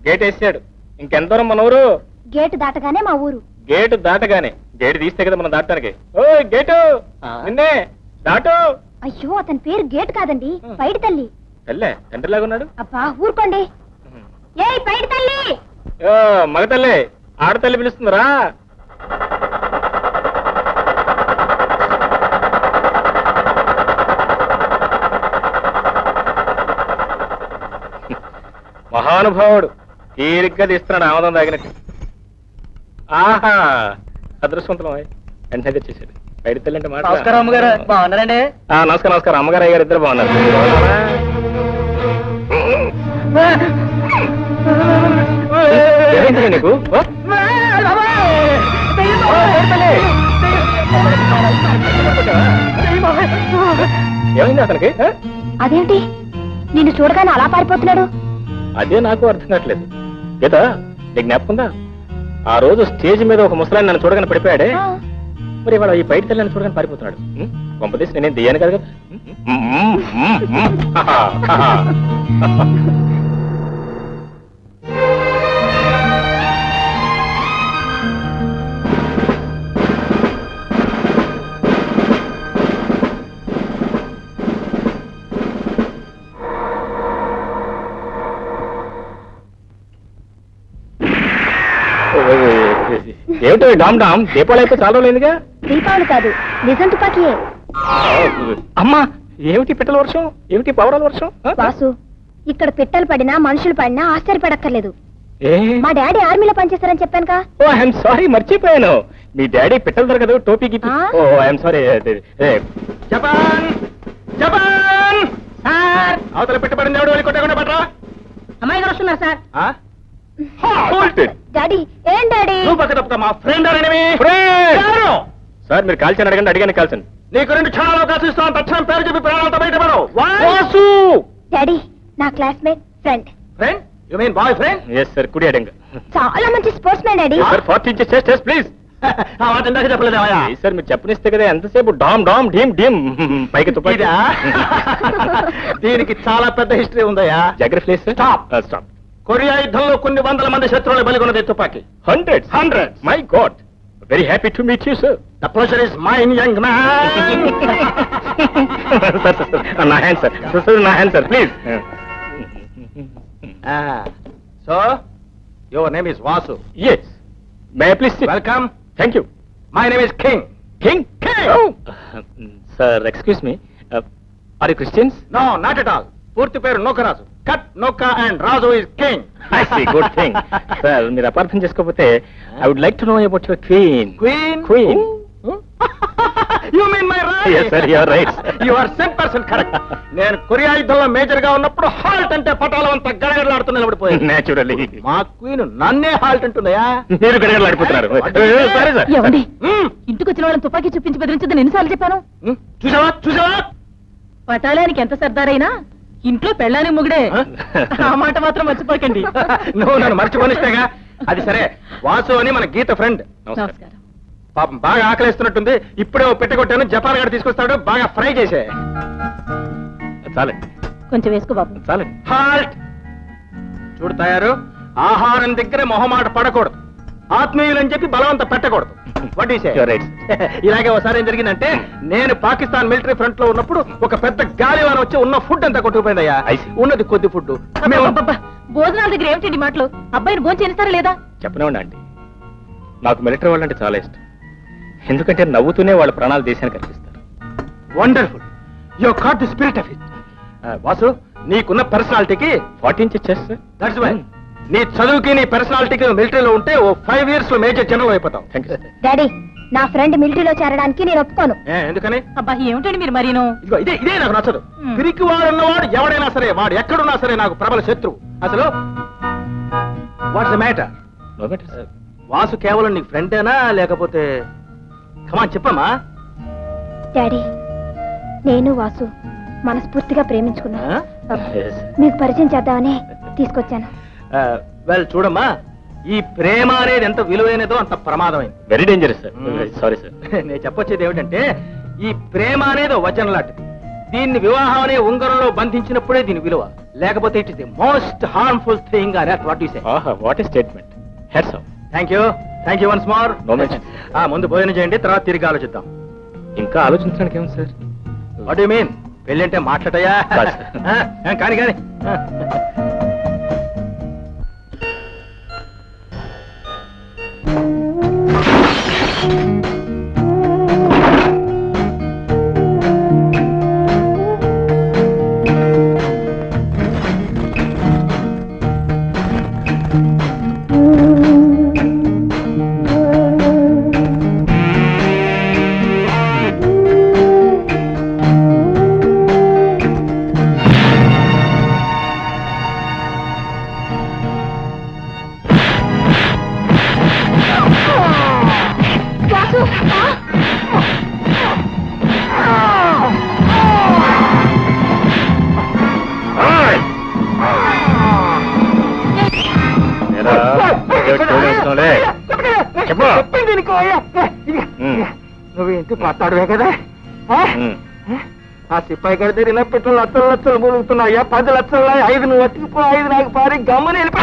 Gate వేసాడు. ఇంకెంత దూరం మన ఊరు? గేటు దాటగానే మా ఊరు. గేటు దాటగానే. గేటు తీస్తే కదా మనం దాటడానికి ఓ గేటు! నిన్నే! దాటు! అయ్యో అతని పేరు గేటు కాదండి. పైడి తల్లి. వెళ్ళే తండ్రిలాగా ఉన్నాడు? అబ్బా ఊరుకోండి. ఏయ్ పైడి తల్లి! ఓ మగ తల్లి ఆడతల్లి పిలుస్తుందిరా. మహానుభావుడు తీరిగ్గా తీస్తున్నాడు ఆమదం తాగినట్టు. ఆహా అదృష్టవంతులం వెంటనే తెచ్చేసాడు బయట తల్లి అంటే మాట నమస్కారం అమ్మగారు. బాగున్నారండి? ఆ, నమస్కారం నమస్కారం. అమ్మగారు అయ్యారు ఇద్దరు బాగున్నారు. బాగున్నారా? ఏమైందిరా నీకు? ఏమైంది అతనికి? అదేంటి? నిన్ను చూడగానే అలా పారిపోతున్నాడు? అదే నాకు అర్థం కావట్లేదు. గీత నీకు జ్ఞాపకుందా ఆ రోజు స్టేజ్ మీద ఒక ముసలాన్ని నన్ను చూడగానే పడిపోయాడే. మరి వాడు ఈ బయట తెల్లని చూడగానే పారిపోతున్నాడు? కొంపదీసి నేనేం దియ్యాను కదా కదా? ఏమిటో డామ్ డామ్? దీపావళి అయిపోయి చాలా రోజులైందిగా. దీపావళి కాదు నిజం తుపాకీయే అమ్మా ఏమిటి పిట్టల వర్షం? ఏమిటి పవరాల వర్షం? వాసు ఇక్కడ పిట్టలు పడినా మనుషులు పడినా ఆశ్చర్యపడక్కర్లేదు. ఏ? మా డాడీ ఆర్మీలో పనిచేస్తారని చెప్పానుగా. ఓ ఐఎమ్ సారీ మర్చిపోయాను. మీ డాడీ పిట్టలు దొరకదు టోపీ గిప్పి? ఓ I'm sorry Japan! Japan! Sir! అవతల పెట్టబడింది ఎవడు? వెళ్ళి కొట్టకుండా పట్రా. అమ్మాయి గారు వస్తున్నారు సార్. డాడీ ఏం డాడీ నువ్వు పక్క తప్పుతా మా ఫ్రెండ్ సార్ మీరు కాల్చని అడగండి అడిగాను కాల్చండి నీకు రెండు క్షణాలు అవకాశం ఇస్తాను తక్షణం పేరు చెప్పి ప్రాణాలతో బయటపడవు వాసు! డాడీ నా classmate friend friend you mean boy friend sir కుడి అడంగా. చాలా మంచి sportsman daddy sir forty inches chest chest please ఆ మాట ఇందాక చెప్పలేదా సార్ మీరు చెప్పనిస్తే కదా ఎంతసేపు డామ్ డామ్ డీమ్ డీమ్ పైకి తుపాకీ. దీనికి చాలా పెద్ద హిస్టరీ ఉందయ్యా. Stop. స్టాప్ కొరియా యుద్ధంలో కొన్ని వందల మంది శత్రువులు బలిగొన్నది తుపాకీ. Hundred hundred my God very happy to meet you sir the pressure is mine young man sir sir నా హ్యాండ్ సార్ సార్ నా hand sir please so your name is Vasu yes may please welcome thank you my name is king king sir excuse me are you Christians no not at all పూర్తి పేరు Nokaraju. Cut Noka and Raju is king. I see good thing sir మీరు అపార్థం చేసుకోకపోతే I would like to know about your queen queen Queen. You mean my Yes, sir, you are right. You are sane person correct నేను Korea యుద్ధంలో మేజర్గా ఉన్నప్పుడు halt అంటే పటాలం అంతా గడగడలాడుతూ నిలబడిపోయింది. నేచురల్లీ మా క్వీన్ నన్నే హాల్ట్ అంటుందయా మీరు గడగడలాడిపోతున్నారు. సరే సార్. ఏమండి. ఇంటికి వచ్చిన వాళ్ళని తుపాకీ చూపించి బెదిరించదని ఎన్నిసార్లు చెప్పాను. చూసావా? చూసావా? పటాలానికి ఎంత సర్దారైనా ఇంట్లో పెళ్ళాని ముగుడే. ఆ? మాట మాత్రం మర్చిపోకండి. నువ్వు నన్ను మర్చిపోనిస్తేగా. అది సరే. వాసు అని మన గీత ఫ్రెండ్. నమస్కారం. పాపం బాగా ఆకలిస్తున్నట్టుంది. ఇప్పుడే ఓ పెట్టగొట్టాను. జపాన్ గారు తీసుకొస్తాడు. బాగా ఫ్రై చేసే. చాలండి. కొంచెం వేసుకో బాబు. చాలండి. హాల్ట్. చూడు తయారు. ఆహారం దగ్గర మొహమాట పడకూడదు. ఆత్మీయులని చెప్పి బలవంత పెట్టకూడదు. You're right. ఇలాగే ఒకసారి ఏం జరిగిందంటే నేను పాకిస్తాన్ మిలిటరీ ఫ్రంట్లో ఉన్నప్పుడు ఒక పెద్ద గాలివాన వచ్చి ఉన్న ఫుడ్ అంతా కొట్టుకుపోయిందయ్యా. ఉన్నది కొద్ది ఫుడ్ భోజనాల దగ్గర ఏమిటండి మాటలు? అబ్బాయిని భోజనం చేస్తారా లేదా? చెప్పనివ్వండి ఆంటీ నాకు మిలిటరీ వాళ్ళంటే చాలా ఇష్టం. ఎందుకంటే నవ్వుతూనే వాళ్ళ ప్రాణాలు దేశానికి అర్పిస్తారు. Wonderful you caught the spirit of it Vasu నీకున్న పర్సనాలిటీకి forty inches chest sir that's why నీ చదువుకి నీ పర్సనాలిటీకి మిలిటరీలో ఉంటే ఓ ఫైవ్ ఇయర్స్లో మేజర్ జనరల్ యూ డాడీ నా ఫ్రెండ్ మిలిటరీలో చేరడానికి నేను ఒప్పుకోను. ఏ, ఎందుకని? అబ్బా ఏమిటండి మీరు మరీను? ఇదిగో ఇదే ఇదే నాకు నచ్చదు. పిరికి వాడు ఉన్నవాడు ఎవడైనా సరే వాడు ఎక్కడున్నా సరే నాకు ప్రబల శత్రువు అసలు what's the matter no Vasu కేవలం నీకు ఫ్రెండేనా లేకపోతే కమా చెప్పమ్మా. డాడీ నేను వాసు మనస్ఫూర్తిగా ప్రేమించుకున్నా? మీకు పరిచయం చేద్దామని తీసుకొచ్చాను. వెల్ చూడమ్మా ఈ ప్రేమ అనేది ఎంత విలువైనదో అంత ప్రమాదమైంది. Very dangerous sir. Sorry sir నేను చెప్పొచ్చేది ఏమిటంటే ఈ ప్రేమ అనేది వచనం లాంటిది. దీన్ని వివాహం అనే ఉంగరంలో బంధించినప్పుడే దీని విలువ. లేకపోతే it is the most harmful thing అని what you say what a statement heads thank you thank you once more mention. ముందు భోజనం చేయండి తర్వాత తిరిగి ఆలోచిద్దాం. ఇంకా ఆలోచించడానికి ఏముంది సార్ వాట్ యు మీన్ పెళ్ళంటే మాట్లాడయా. కానీ కానీ. నువ్వు ఇంటి కొత్తాడువే కదా? ఆ? సిపాయి గారి దగ్గర పెట్రోల్ లక్షలు లక్షలు మూలుగుతున్నాయ్యా పది లక్షలు ఐదు నువ్వు పట్టుకుపో ఐదు నాకు పారి గమ్మని వెళ్ళిపో.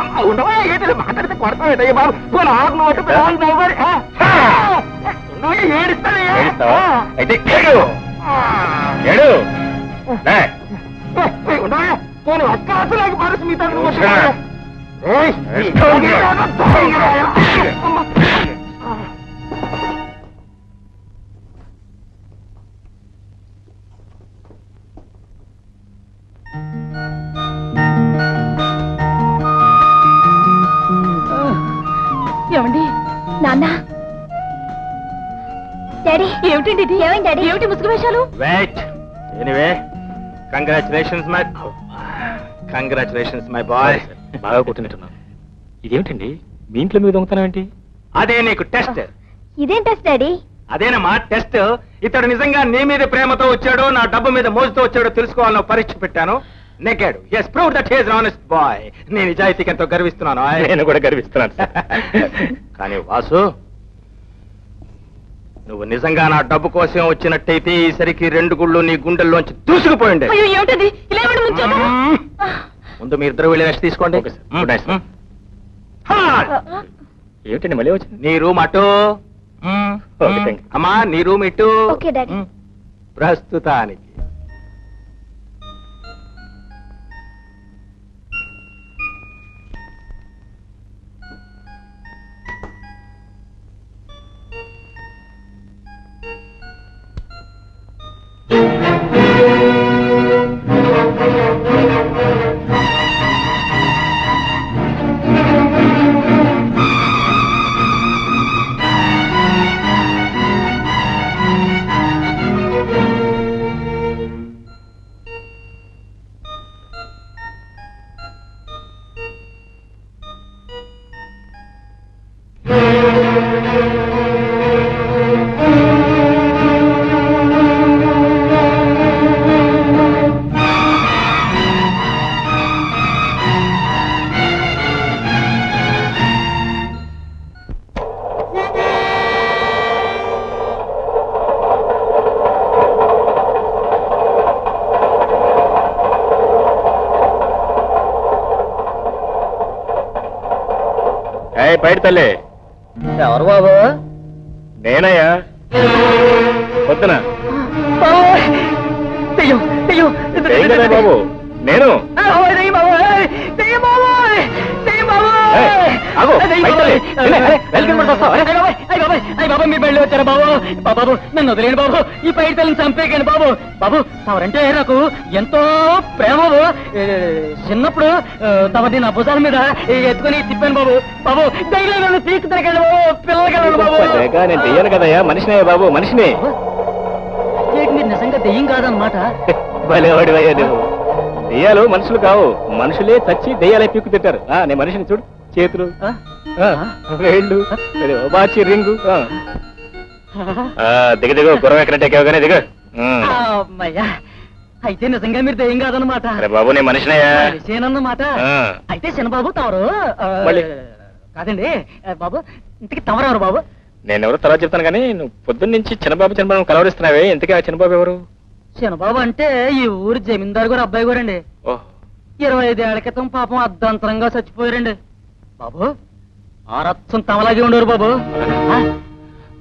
అమ్మ, ఉండవా? ఏంటి మాట్లాడితే కొడతావేటయ్యా బాబు పోనీ ఆరు నువ్వు? ఉండవా, ఏడుస్తానయ్యా. ఏడుస్తావా? ఏడు? పోనీ ఒక్క లక్షలు నాకు పారేసి మిగతా ఏమండి? నాన్న? డాడీ? ఏమిటండి ఇది? ఏమైంది డాడీ? ఏమిటి ముసుగు వేషాలు? Wait anyway congratulations my congratulations my boy బాగా కొట్టినట్టున్నాను. ఇదేమిటండి? మీ ఇంట్లో మీద దొంగతనం ఏంటి? అదే నీకు టెస్ట్. ఇదేం టెస్ట్ డాడీ? అదేనమ్మా టెస్ట్. ఇతడు నిజంగా నీ మీద ప్రేమతో వచ్చాడో నా డబ్బు మీద మోజుతో వచ్చాడో తెలుసుకోవాలని పరీక్ష పెట్టాను. నెగ్గాడు. Yes prove that he's honest boy నీ నిజాయితీకి ఎంతో గర్విస్తున్నాను. నేను కూడా గర్విస్తున్నాను. కానీ వాసు నువ్వు నిజంగా నా డబ్బు కోసం వచ్చినట్టయితే ఈసరికి రెండు గుళ్ళు నీ గుండెల్లోంచి దూసుకుపోయిండే. ముందు మీ ఇద్దరు వెళ్ళి రెస్ట్ తీసుకోండి! ఏమిటండి మళ్ళీ వచ్చింది నీ రూమ్ అటు. అమ్మా నీ రూమ్ ఇటు. Okay, daddy. ప్రస్తుతానికి. ఏయ్ బయట తల్లి. ఎవరు బాబు? నేనయ్యా. పొద్దున. ఏం బాబు? నేను. ఆగు, బయట తల్లి. నిన్నే, వెళ్ళి. వస్తావా? మీరు బయలు వచ్చారా బాబు. బాబు నన్ను వదిలేండి బాబు. ఈ పైడి తల్లిని చంపేయకండి బాబు. బాబు తమరంటే నాకు ఎంతో ప్రేమ బాబు. చిన్నప్పుడు తమది నా భుజాల మీద ఎత్తుకొని తిప్పాను బాబు. బాబు ధైర్యం నన్ను తీసుకుతిరగండి బాబు. పిల్లలకెళ్ళండి బాబు. నేను చెయ్యను కదయ్యా. మనిషినే. బాబు మనిషిని మీరు నిజంగా దెయ్యం కాదన్నమాట? భలేవాడివయ్యా నువ్వు. దెయ్యాలు మనుషులు కావు. మనుషులే చచ్చి దెయ్యాలే పీక్కు తింటారు. ఆ, నేను మనిషిని చూడు. చేతులు. వేళ్ళు బాచి రింగు. దిగ దిగు గుర్రం కానీ దిగ. అమ్మయ్యా అయితే నిజంగా మీరు దయ్యం కాదన్నమాట. అరే బాబు నేను ఆ. అయితే చిన్నబాబు తమరు మళ్ళీ? కాదండి బాబు ఇంతకి తమరెవరు బాబు? నేను ఎవరో తర్వాత చెప్తాను కానీ నువ్వు పొద్దున్న నుంచి చిన్నబాబు చిన్నబాబు కలవరిస్తున్నావే. ఇంతకీ ఆ చిన్నబాబు ఎవరు? చిన్నబాబు అంటే ఈ ఊరి జమీందారు గారు అబ్బాయి కూడా అండి ఓహ్ ఇరవై ఐదేళ్ళ క్రితం పాపం అర్ధంతరంగా చచ్చిపోయారండి. బాబు ఆ రచ్చం తమలాగే ఉండేవారు బాబు.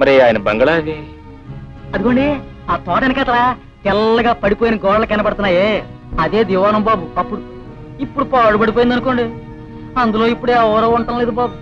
మరి ఆయన బంగళా అది? అదిగోండి ఆ తోట వెనకతలా తెల్లగా పడిపోయిన గోడలు కనబడుతున్నాయే. అదే దివానం బాబు అప్పుడు. ఇప్పుడు పాడు పడిపోయింది అనుకోండి అందులో ఇప్పుడు ఎవరో ఉండటం లేదు బాబు.